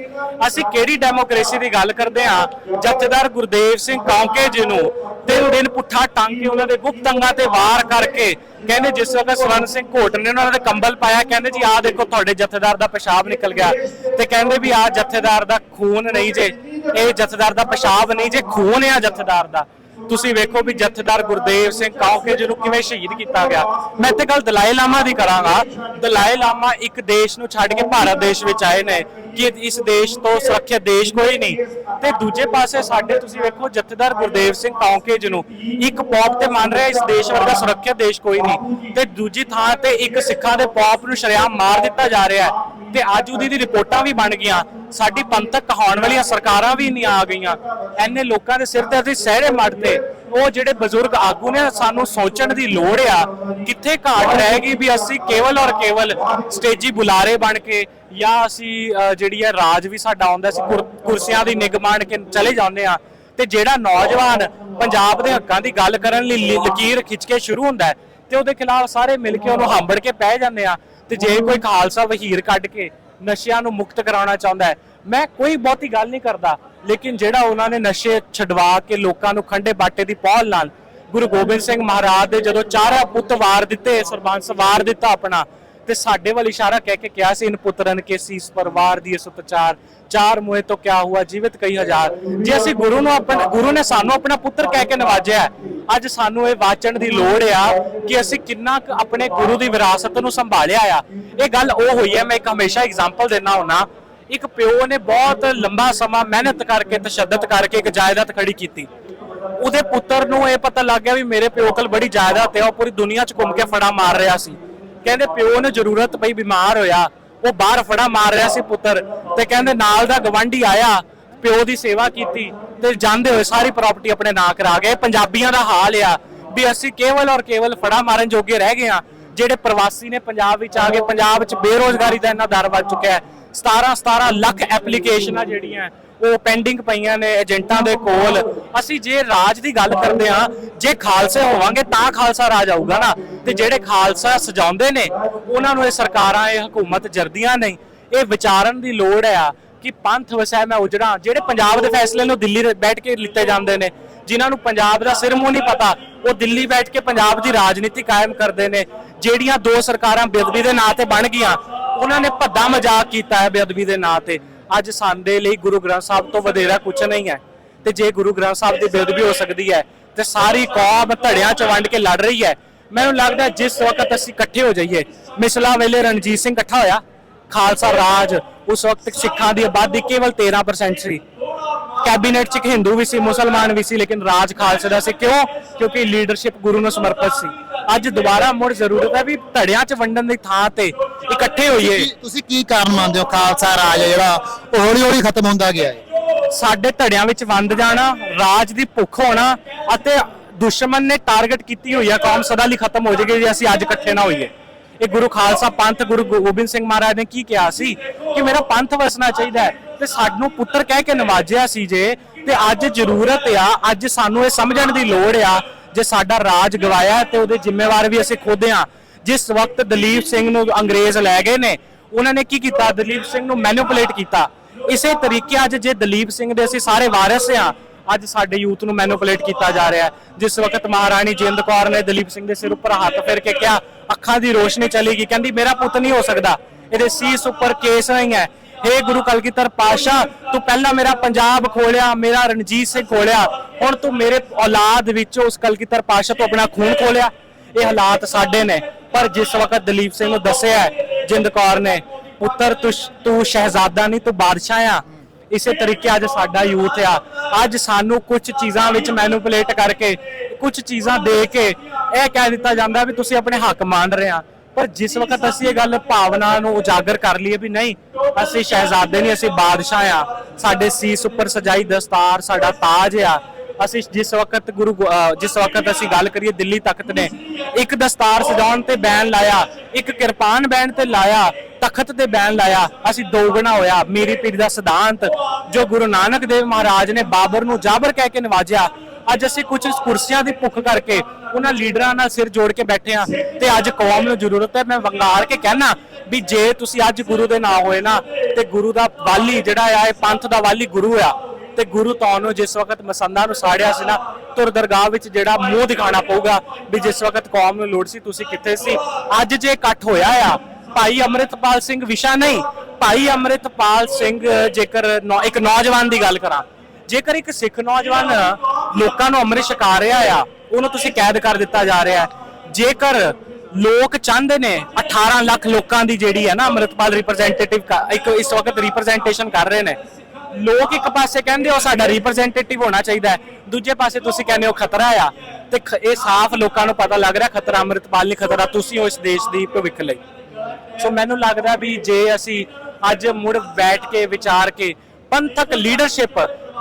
ਅਸੀਂ ਕਿਹੜੀ ਡੈਮੋਕ੍ਰੇਸੀ ਦੀ ਗੱਲ ਕਰਦੇ ਆ ਜਥੇਦਾਰ ਗੁਰਦੇਵ ਸਿੰਘ ਕਾਂਕੇ ਜੀ ਨੂੰ ਤਿੰਨ ਦਿਨ ਪੁੱਠਾ ਟੰਗ ਕੇ ਉਹਨਾਂ ਦੇ ਗੁਪਤ ਅੰਗਾਂ ਤੇ ਵਾਰ ਕਰਕੇ ਕਹਿੰਦੇ ਜਿਸ ਵਕਤ ਸਵਰਨ ਸਿੰਘ ਘੋਟ ਨੇ ਉਹਨਾਂ ਦੇ ਕੰਬਲ ਪਾਇਆ, ਕਹਿੰਦੇ ਜੀ, ਆਹ ਦੇਖੋ ਤੁਹਾਡੇ ਜਥੇਦਾਰ ਦਾ ਪਿਸ਼ਾਬ ਨਿਕਲ ਗਿਆ। ਤੇ ਕਹਿੰਦੇ ਵੀ ਆਹ ਜਥੇਦਾਰ ਦਾ ਖੂਨ ਨਹੀਂ ਜੇ, ਇਹ ਜਥੇਦਾਰ ਦਾ ਪਿਸ਼ਾਬ ਨਹੀਂ ਜੇ, ਖੂਨ ਆ ਜਥੇਦਾਰ ਦਾ। ਤੁਸੀਂ ਵੇਖੋ ਵੀ ਜਥੇਦਾਰ ਗੁਰਦੇਵ ਸਿੰਘ ਕਾਉਕੇ ਜੀ ਨੂੰ ਕਿਵੇਂ ਸ਼ਹੀਦ ਕੀਤਾ ਗਿਆ। ਮੈਂ ਤੇ ਗੱਲ ਦਲਾਈ ਲਾਮਾ ਦੀ ਕਰਾਂਗਾ। ਦਲਾਈ ਲਾਮਾ ਇੱਕ ਦੇਸ਼ ਨੂੰ ਛੱਡ ਕੇ ਭਾਰਤ ਦੇਸ਼ ਵਿੱਚ ਆਏ ਨੇ ਕਿ ਇਸ ਦੇਸ਼ ਤੋਂ ਸੁਰੱਖਿਅਤ ਦੇਸ਼ ਕੋਈ ਨਹੀਂ। ਤੇ ਦੂਜੇ ਪਾਸੇ ਸਾਡੇ ਤੁਸੀਂ ਵੇਖੋ ਜਥੇਦਾਰ ਗੁਰਦੇਵ ਸਿੰਘ ਕਾਉਂਕੇ ਜੀ ਨੂੰ ਇੱਕ ਪੌਪ ਤੇ ਮੰਨ ਰਿਹਾ ਇਸ ਦੇਸ਼ ਵਰਗਾ ਸੁਰੱਖਿਅਤ ਦੇਸ਼ ਕੋਈ ਨਹੀਂ। ਤੇ ਦੂਜੀ ਥਾਂ ਤੇ ਇੱਕ ਸਿੱਖਾਂ ਦੇ ਪੌਪ ਨੂੰ ਸ਼ਰੇਆਮ ਮਾਰ ਦਿੱਤਾ ਜਾ ਰਿਹਾ ਤੇ ਅੱਜ ਉਹਦੀ ਰਿਪੋਰਟਾਂ ਵੀ ਬਣ ਗਈਆਂ। ਸਾਡੀ ਪੰਥਕ ਕਹਾਉਣ ਵਾਲੀਆਂ ਸਰਕਾਰਾਂ ਵੀ ਨਹੀਂ ਆ ਗਈਆਂ। ਐਨੇ ਲੋਕਾਂ ਦੇ ਸਿਰ ਤੇ ਅਸੀਂ ਸਹਿਰੇ ਮੜਦੇ। ਉਹ ਜਿਹੜੇ ਬਜ਼ੁਰਗ ਆਗੂ ਨੇ, ਸਾਨੂੰ ਸੋਚਣ ਦੀ ਲੋੜ ਆ, ਕਿੱਥੇ ਘਾਟ ਰਹਿ ਗਈ ਵੀ ਅਸੀਂ ਕੇਵਲ ਔਰ ਕੇਵਲ ਸਟੇਜੀ ਬੁਲਾਰੇ ਬਣ ਕੇ ਜਾਂ ਅਸੀਂ ਜਿਹੜੀ ਹੈ ਰਾਜ ਵੀ ਸਾਡਾ ਆਉਂਦਾ ਸੀ ਕੁਰਸੀਆਂ ਦੀ ਨਿਗ ਮਾਣ ਕੇ ਚਲੇ ਜਾਂਦੇ ਆ ਤੇ ਜਿਹੜਾ ਨੌਜਵਾਨ ਪੰਜਾਬ ਦੇ ਹੱਕਾਂ ਦੀ ਗੱਲ ਕਰਨ ਲਈ ਲਕੀਰ ਖਿੱਚ ਕੇ ਸ਼ੁਰੂ ਹੁੰਦਾ ਤੇ ਉਹਦੇ ਖਿਲਾਫ ਸਾਰੇ ਮਿਲ ਕੇ ਉਹਨੂੰ ਹੰਬੜ ਕੇ ਪੈ ਜਾਂਦੇ ਆ ਤੇ ਜੇ ਕੋਈ ਖਾਲਸਾ ਵਹੀਰ ਕੱਢ ਕੇ ਨਸ਼ਿਆਂ ਨੂੰ ਮੁਕਤ ਕਰਾਉਣਾ ਚਾਹੁੰਦਾ ਹੈ। ਮੈਂ ਕੋਈ ਬਹੁਤੀ ਗੱਲ ਨਹੀਂ ਕਰਦਾ, ਲੇਕਿਨ ਜਿਹੜਾ ਉਹਨਾਂ ਨੇ ਨਸ਼ੇ ਛਡਵਾ ਕੇ ਲੋਕਾਂ ਨੂੰ ਖੰਡੇ ਬਾਟੇ ਦੀ ਪਹੁਲ ਨਾਲ ਗੁਰੂ ਗੋਬਿੰਦ ਸਿੰਘ ਮਹਾਰਾਜ ਦੇ ਜਦੋਂ ਚਾਰਾ ਪੁੱਤ ਵਾਰ ਦਿੱਤੇ, ਸਰਬੰਸ ਵਾਰ ਦਿੱਤਾ ਆਪਣਾ ਤੇ ਸਾਡੇ ਵੱਲ ਇਸ਼ਾਰਾ ਕਹਿ ਕੇ ਕਿਹਾ ਸੀ, ਇਨ ਪੁੱਤਰਨ ਕੇ ਸੀਸ ਪਰਿਵਾਰ ਦੀ ਇਸ ਉਪਚਾਰ। ਚਾਰ ਮੋਏ ਤੋਂ ਕਿਆ ਹੁਆ? ਜੀਵਿਤ ਕਈ ਹਜ਼ਾਰ। ਜੇ ਅਸੀਂ ਗੁਰੂ ਨੂੰ ਆਪਣਾ ਗੁਰੂ ਨੇ ਸਾਨੂੰ ਆਪਣਾ ਪੁੱਤਰ ਕਹਿ ਕੇ ਨਵਾਜਿਆ ਅੱਜ ਸਾਨੂੰ ਇਹ ਵਾਚਣ ਦੀ ਲੋੜ ਆ ਕਿ ਅਸੀਂ ਕਿੰਨਾ ਕੁ ਆਪਣੇ ਗੁਰੂ ਦੀ ਵਿਰਾਸਤ ਨੂੰ ਸੰਭਾਲਿਆ ਆ। ਇਹ ਗੱਲ ਉਹ ਹੋਈ ਹੈ, ਮੈਂ ਇੱਕ ਹਮੇਸ਼ਾ ਐਗਜ਼ਾਮਪਲ ਦੇਣਾ ਹੁੰਨਾ। ਇੱਕ ਪਿਓ ਨੇ ਬਹੁਤ ਲੰਬਾ ਸਮਾਂ ਮਿਹਨਤ ਕਰਕੇ, ਤਸ਼ੱਦਦ ਕਰਕੇ ਇੱਕ ਜਾਇਦਾਦ ਖੜੀ ਕੀਤੀ। ਉਹਦੇ ਪੁੱਤਰ ਨੂੰ ਇਹ ਪਤਾ ਲੱਗ ਗਿਆ ਵੀ ਮੇਰੇ ਪਿਓ ਕੋਲ ਬੜੀ ਜਾਇਦਾਦ ਹੈ, ਉਹ ਪੂਰੀ ਦੁਨੀਆ 'ਚ ਘੁੰਮ ਕੇ ਫੜਾ ਮਾਰ ਰਿਹਾ ਸੀ। ਕਹਿੰਦੇ ਪਿਓ ਨੂੰ ਜ਼ਰੂਰਤ ਪਈ, ਬਿਮਾਰ ਹੋਇਆ। ਉਹ ਬਾਹਰ ਫੜਾ ਮਾਰ ਰਿਹਾ ਸੀ ਪੁੱਤਰ ਤੇ ਕਹਿੰਦੇ ਨਾਲ ਦਾ ਗਵੰਡੀ ਆਇਆ, ਪਿਓ ਦੀ ਸੇਵਾ ਕੀਤੀ ਤੇ ਜਾਂਦੇ ਹੋਏ ਸਾਰੀ ਪ੍ਰਾਪਰਟੀ ਆਪਣੇ ਨਾਂ ਕਰਾ ਗਏ। ਪੰਜਾਬੀਆਂ ਦਾ ਹਾਲ ਆ ਵੀ ਅਸੀਂ ਕੇਵਲ ਔਰ ਕੇਵਲ ਫੜਾ ਮਾਰਨ ਜੋਗੇ ਰਹਿ ਗਏ ਆ ਜਿਹੜੇ ਪ੍ਰਵਾਸੀ ਨੇ ਪੰਜਾਬ ਵਿੱਚ ਆ ਗਏ ਪੰਜਾਬ ਵਿੱਚ ਬੇਰੋਜ਼ਗਾਰੀ ਦਾ ਇੰਨਾ ਦਰ ਵੱਧ ਚੁੱਕਿਆ ਹੈ। 17 17 ਲੱਖ ਐਪਲੀਕੇਸ਼ਨਾਂ ਜਿਹੜੀਆਂ, ਉਹ ਪੈਂਡਿੰਗ ਪਈਆਂ ਨੇ ਏਜੰਟਾਂ ਦੇ ਕੋਲ। ਅਸੀਂ ਜੇ ਰਾਜ ਦੀ ਗੱਲ ਕਰਦੇ ਆ ਜੇ ਖਾਲਸੇ ਹੋਵਾਂਗੇ ਤਾਂ ਖਾਲਸਾ ਰਾਜ ਆਊਗਾ ਨਾ। ਤੇ ਜਿਹੜੇ ਖਾਲਸਾ ਸਜਾਉਂਦੇ ਨੇ, ਉਹਨਾਂ ਨੂੰ ਇਹ ਸਰਕਾਰਾਂ, ਇਹ ਹਕੂਮਤ ਜਰਦੀਆਂ ਨਹੀਂ। ਇਹ ਵਿਚਾਰਨ ਦੀ ਲੋੜ ਆ ਕਿ ਪੰਥ ਵਸੈ ਮੈਂ ਉਜੜਾ। ਜਿਹੜੇ ਪੰਜਾਬ ਦੇ ਫੈਸਲੇ ਨੂੰ ਦਿੱਲੀ ਬੈਠ ਕੇ ਲਿੱਤੇ ਜਾਂਦੇ ਨੇ, ਜਿਨ੍ਹਾਂ ਨੂੰ ਪੰਜਾਬ ਦਾ ਸਿਰ ਮੂੰਹ ਨਹੀਂ ਪਤਾ, ਉਹ ਦਿੱਲੀ ਬੈਠ ਕੇ ਪੰਜਾਬ ਦੀ ਰਾਜਨੀਤੀ ਕਾਇਮ ਕਰਦੇ ਨੇ। ਜਿਹੜੀਆਂ ਦੋ ਸਰਕਾਰਾਂ ਬੇਅਦਬੀ ਦੇ ਨਾਂ ਤੇ ਬਣ ਗਈਆਂ, ਉਹਨਾਂ ਨੇ ਭੱਦਾ ਮਜ਼ਾਕ ਕੀਤਾ ਹੈ ਬੇਅਦਬੀ ਦੇ ਨਾਂ ਤੇ। ਅੱਜ ਸਾਡੇ ਲਈ ਗੁਰੂ ਗ੍ਰੰਥ ਸਾਹਿਬ ਤੋਂ ਵਧੇਰਾ ਕੁਝ ਨਹੀਂ ਹੈ। ਤੇ ਜੇ ਗੁਰੂ ਗ੍ਰੰਥ ਸਾਹਿਬ ਦੀ ਬੇਅਦਬੀ ਹੋ ਸਕਦੀ ਹੈ, ਤੇ ਸਾਰੀ ਕੌਮ ਧੜਿਆਂ 'ਚ ਵੰਡ ਕੇ ਲੜ ਰਹੀ ਹੈ। ਮੈਨੂੰ ਲੱਗਦਾ ਜਿਸ ਵਕਤ ਅਸੀਂ ਇਕੱਠੇ ਹੋ ਜਾਈਏ ਮਿਸਲਾ ਵੇਲੇ ਰਣਜੀਤ ਸਿੰਘ ਇਕੱਠਾ ਹੋਇਆ ਖਾਲਸਾ ਰਾਜ ਉਸ ਵਕਤ ਸਿੱਖਾਂ ਦੀ ਆਬਾਦੀ ਕੇਵਲ 13% ਸੀ। ਕੈਬਨਿਟ 'ਚ ਇੱਕ ਹਿੰਦੂ ਵੀ ਸੀ ਮੁਸਲਮਾਨ ਵੀ ਸੀ ਲੇਕਿਨ ਰਾਜ ਖਾਲਸੇ ਦਾ ਸੀ। ਕਿਉਂ? ਕਿਉਂਕਿ ਲੀਡਰਸ਼ਿਪ ਗੁਰੂ ਨੂੰ ਸਮਰਪਿਤ ਸੀ। ਅੱਜ ਦੁਬਾਰਾ ਮੁੜ ਜ਼ਰੂਰਤ ਹੈ ਵੀ ਧੜਿਆਂ 'ਚ ਵੰਡਣ ਦੀ ਥਾਂ ਤੇ ਇਕੱਠੇ ਹੋਈਏ। ਤੁਸੀਂ ਕੀ ਕਾਰਨ ਮੰਨਦੇ ਹੋ? ਖਾਲਸਾ ਰਾਜ ਜਿਹੜਾ ਹੌਲੀ ਹੌਲੀ ਖਤਮ ਹੁੰਦਾ ਗਿਆ ਹੈ। ਸਾਡੇ ਧੜਿਆਂ ਵਿੱਚ ਵੰਡ ਜਾਣਾ ਰਾਜ ਦੀ ਭੁੱਖ ਹੋਣਾ ਅਤੇ ਦੁਸ਼ਮਣ ਨੇ ਟਾਰਗੇਟ ਕੀਤੀ ਹੋਈ ਆ, ਕੌਮ ਸਦਾ ਲਈ ਖਤਮ ਹੋ ਜਾਏਗੀ, ਜੇ ਅਸੀਂ ਅੱਜ ਇਕੱਠੇ ਨਾ ਹੋਈਏ। ਇਹ ਗੁਰੂ ਖਾਲਸਾ ਪੰਥ, ਗੁਰੂ ਗੋਬਿੰਦ ਸਿੰਘ ਮਹਾਰਾਜ ਨੇ ਕੀ ਕਿਹਾ ਸੀ? ਕਿ ਮੇਰਾ ਪੰਥ ਵਸਣਾ ਚਾਹੀਦਾ ਹੈ ਤੇ ਸਾਨੂੰ ਪੁੱਤਰ ਕਹਿ ਕੇ ਨਵਾਜਿਆ ਸੀ ਜੇ, ਤੇ ਅੱਜ ਜ਼ਰੂਰਤ ਆ, ਅੱਜ ਸਾਨੂੰ ਇਹ ਸਮਝਣ ਦੀ ਲੋੜ ਆ, ਜੇ ਸਾਡਾ ਰਾਜ ਗਵਾਇਆ ਹੈ ਤੇ ਉਹਦੇ ਜ਼ਿੰਮੇਵਾਰ ਵੀ ਅਸੀਂ ਖੁਦ ਆ। ਜਿਸ ਵਕਤ ਦਲੀਪ ਸਿੰਘ ਨੂੰ ਅੰਗਰੇਜ਼ ਲੈ ਗਏ ਨੇ, ਉਹਨਾਂ ਨੇ ਕੀ ਕੀਤਾ? ਦਲੀਪ ਸਿੰਘ ਨੂੰ ਮੈਨੂਪੂਲੇਟ ਕੀਤਾ। ਇਸੇ ਤਰੀਕੇ ਅੱਜ ਜੇ ਦਲੀਪ ਸਿੰਘ ਦੇ ਅਸੀਂ ਸਾਰੇ ਵਾਰਿਸ ਆ ਅੱਜ ਸਾਡੇ ਯੂਥ ਨੂੰ ਮੈਨੂਪੂਲੇਟ ਕੀਤਾ ਜਾ ਰਿਹਾ ਹੈ। ਜਿਸ ਵਕਤ ਮਹਾਰਾਣੀ ਜਿੰਦ ਕੌਰ ਨੇ ਦਲੀਪ ਸਿੰਘ ਦੇ ਸਿਰ ਉੱਪਰ ਹੱਥ ਫੇਰ ਕੇ ਕਿਹਾ, ਅੱਖਾਂ ਦੀ ਰੋਸ਼ਨੀ ਚਲੀ ਗਈ। ਕਹਿੰਦੀ, ਮੇਰਾ ਪੁੱਤ ਨਹੀਂ ਹੋ ਸਕਦਾ। ਇਹਦੇ ਸੀਸ ਉੱਪਰ ਕੇਸ ਨਹੀਂ ਹੈ। ਹੇ ਗੁਰੂ ਕਲਗੀਧਰ ਪਾਸ਼ਾ ਤੂੰ ਪਹਿਲਾਂ ਮੇਰਾ ਪੰਜਾਬ ਖੋਲਿਆ, ਮੇਰਾ ਰਣਜੀਤ ਸਿੰਘ ਖੋਲਿਆ। ਹੁਣ ਤੂੰ ਮੇਰੇ ਔਲਾਦ ਵਿੱਚੋਂ ਉਸ ਕਲਗੀਧਰ ਪਾਸ਼ਾ ਤੋਂ ਆਪਣਾ ਖੂਨ ਖੋਲਿਆ। ਇਹ ਹਾਲਾਤ ਸਾਡੇ ਨੇ। ਪਰ ਜਿਸ ਵਕਤ ਦਲੀਪ ਸਿੰਘ ਨੂੰ ਦੱਸਿਆ ਜਿੰਦ ਕੌਰ ਨੇ, ਪੁੱਤਰ, ਤੂੰ ਤੂੰ ਸ਼ਹਿਜ਼ਾਦਾ ਨਹੀਂ, ਤੂੰ ਬਾਦਸ਼ਾਹ ਆ। ਇਸੇ ਤਰੀਕੇ ਅੱਜ ਸਾਡਾ ਯੂਥ ਆ। ਅੱਜ ਸਾਨੂੰ ਕੁਝ ਚੀਜ਼ਾਂ ਵਿੱਚ ਮੈਨੂਪੂਲੇਟ ਕਰਕੇ ਕੁਝ ਚੀਜ਼ਾਂ ਦੇ ਕੇ ਇਹ ਕਹਿ ਦਿੱਤਾ ਜਾਂਦਾ ਵੀ ਤੁਸੀਂ ਆਪਣੇ ਹੱਕ ਮੰਨ ਰਹੇ ਆ। ਪਰ ਜਿਸ ਵਕਤ ਅਸੀਂ ਇਹ ਗੱਲ ਭਾਵਨਾ ਨੂੰ ਉਜਾਗਰ ਕਰ ਲਈਏ ਵੀ ਨਹੀਂ, ਅਸੀਂ ਸ਼ਹਿਜ਼ਾਦੇ ਨਹੀਂ, ਅਸੀਂ ਬਾਦਸ਼ਾਹ ਆ। ਸਾਡੇ ਸੀਸ ਉੱਪਰ ਸਜਾਈ ਦਸਤਾਰ ਸਾਡਾ ਤਾਜ ਆ। ਅਸੀਂ ਜਿਸ ਵਕਤ ਗੁਰੂ ਗੋ- ਅਹ ਜਿਸ ਵਕਤ ਅਸੀਂ ਗੱਲ ਕਰੀਏ ਦਿੱਲੀ ਤਖਤ ਨੇ, ਇੱਕ ਦਸਤਾਰ ਸਜਾਉਣ ਤੇ ਬੈਨ ਲਾਇਆ, ਇੱਕ ਕਿਰਪਾਨ ਬੈਨ ਤੇ ਲਾਇਆ ਤਖਤ ਤੇ ਬੈਨ ਲਾਇਆ, ਅਸੀਂ ਦੋਗਣਾ ਹੋਇਆ। ਮੇਰੀ ਪੀਰ ਦਾ ਸਿਧਾਂਤ, ਜੋ ਗੁਰੂ ਨਾਨਕ ਦੇਵ ਮਹਾਰਾਜ ਨੇ ਬਾਬਰ ਨੂੰ ਜਾਬਰ ਕਹਿ ਕੇ ਨਵਾਜਿਆ, ਅੱਜ ਅਸੀਂ ਕੁਝ ਕੁਰਸੀਆਂ ਦੀ ਭੁੱਖ ਕਰਕੇ ਉਹਨਾਂ ਲੀਡਰਾਂ ਨਾਲ ਸਿਰ ਜੋੜ ਕੇ ਬੈਠੇ ਆ ਤੇ ਅੱਜ ਕੌਮ ਨੂੰ ਜ਼ਰੂਰਤ ਹੈ। ਮੈਂ ਵੰਗਾਰ ਕੇ ਕਹਿਣਾ ਵੀ ਜੇ ਤੁਸੀਂ ਅੱਜ ਗੁਰੂ ਦੇ ਨਾਂ ਹੋਏ ਨਾ, ਤੇ ਗੁਰੂ ਦਾ ਵਾਲੀ ਜਿਹੜਾ ਆ, ਇਹ ਪੰਥ ਦਾ ਵਾਲੀ ਗੁਰੂ ਆ, ਤੇ ਗੁਰੂ ਤੁਹਾਨੂੰ ਜਿਸ ਵਕਤ ਮਸੰਦਾਂ ਨੂੰ ਸਾੜਿਆ ਸੀ ਨਾ, ਤੁਰ ਦਰਗਾਹ ਵਿੱਚ ਜਿਹੜਾ ਮੂੰਹ ਦਿਖਾਣਾ ਪਊਗਾ ਵੀ ਜਿਸ ਵਕਤ ਕੌਮ ਨੂੰ ਲੋੜ ਸੀ, ਤੁਸੀਂ ਕਿੱਥੇ ਸੀ। ਅੱਜ ਜੇ ਇਕੱਠ ਹੋਇਆ ਆ ਭਾਈ ਅਮਰਿਤਪਾਲ ਸਿੰਘ ਵਿਸ਼ਾ ਨਹੀਂ, ਭਾਈ ਅਮਰਿਤਪਾਲ ਸਿੰਘ, ਜੇਕਰ ਨੌ- ਇੱਕ ਨੌਜਵਾਨ ਦੀ ਗੱਲ ਕਰਾਂ। ਜੇਕਰ ਇੱਕ ਸਿੱਖ ਨੌਜਵਾਨ ਲੋਕਾਂ ਨੂੰ ਅੰਮ੍ਰਿਤ ਛਕਾ ਰਿਹਾ ਆ, ਉਹਨੂੰ ਤੁਸੀਂ ਕੈਦ ਕਰ ਦਿੱਤਾ ਜਾ ਰਿਹਾ ਜੇਕਰ ਲੋਕ ਚਾਹੁੰਦੇ ਨੇ 18 ਲੱਖ ਲੋਕਾਂ ਦੀ ਜਿਹੜੀ ਹੈ ਨਾ ਅੰਮ੍ਰਿਤਪਾਲ ਰਿਪਰੈਜ਼ੈਂਟੇਟਿਵ ਇੱਕ ਇਸ ਵਕਤ ਰਿਪਰੈਜ਼ੈਂਟੇਸ਼ਨ ਕਰ ਰਹੇ ਨੇ, ਲੋਕ ਇੱਕ ਪਾਸੇ ਕਹਿੰਦੇ ਉਹ ਸਾਡਾ ਰਿਪਰੈਜ਼ੈਂਟੇਟਿਵ ਹੋਣਾ ਚਾਹੀਦਾ ਹੈ, ਦੂਜੇ ਪਾਸੇ ਤੁਸੀਂ ਕਹਿੰਦੇ ਹੋ ਖਤਰਾ ਆ, ਤੇ ਇਹ ਸਾਫ਼ ਲੋਕਾਂ ਨੂੰ ਪਤਾ ਲੱਗ ਰਿਹਾ ਖਤਰਾ ਅੰਮ੍ਰਿਤਪਾਲ ਨਹੀਂ ਖਤਰਾ, ਤੁਸੀਂ ਹੋ ਇਸ ਦੇਸ਼ ਦੀ ਭਵਿੱਖ ਲਈ। ਸੋ ਮੈਨੂੰ ਲੱਗਦਾ ਵੀ ਜੇ ਅਸੀਂ ਅੱਜ ਮੁੜ ਬੈਠ ਕੇ ਵਿਚਾਰ ਕੇ ਪੰਥਕ ਲੀਡਰਸ਼ਿਪ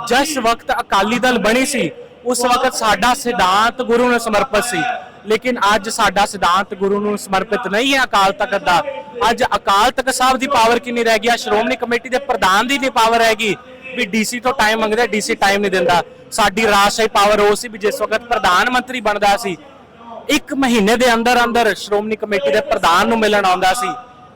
ਜਿਸ ਵਕਤ ਅਕਾਲੀ ਦਲ ਬਣੀ ਸੀ, ਉਸ ਵਕਤ ਸਾਡਾ ਸਿਧਾਂਤ ਗੁਰੂ ਨੂੰ ਸਮਰਪਿਤ ਸੀ। ਲੇਕਿਨ ਅੱਜ ਸਾਡਾ ਸਿਧਾਂਤ ਗੁਰੂ ਨੂੰ ਸਮਰਪਿਤ ਨਹੀਂ ਹੈ ਅਕਾਲ ਤਖਤ ਦਾ। ਅੱਜ ਅਕਾਲ ਤਖਤ ਸਾਹਿਬ ਦੀ ਪਾਵਰ ਕਿੰਨੀ ਰਹਿ ਗਈ? ਆ ਸ਼੍ਰੋਮਣੀ ਕਮੇਟੀ ਦੇ ਪ੍ਰਧਾਨ ਦੀ ਨਹੀਂ ਪਾਵਰ ਹੈਗੀ ਵੀ ਡੀਸੀ ਤੋਂ ਟਾਈਮ ਮੰਗਦਾ ਡੀਸੀ ਟਾਈਮ ਨਹੀਂ ਦਿੰਦਾ। ਸਾਡੀ ਰਾਜਸ਼ਾਹੀ ਪਾਵਰ ਉਹ ਸੀ ਵੀ ਜਿਸ ਵਕਤ ਪ੍ਰਧਾਨ ਮੰਤਰੀ ਬਣਦਾ ਸੀ ਇੱਕ ਮਹੀਨੇ ਦੇ ਅੰਦਰ ਅੰਦਰ ਸ਼੍ਰੋਮਣੀ ਕਮੇਟੀ ਦੇ ਪ੍ਰਧਾਨ ਨੂੰ ਮਿਲਣ ਆਉਂਦਾ ਸੀ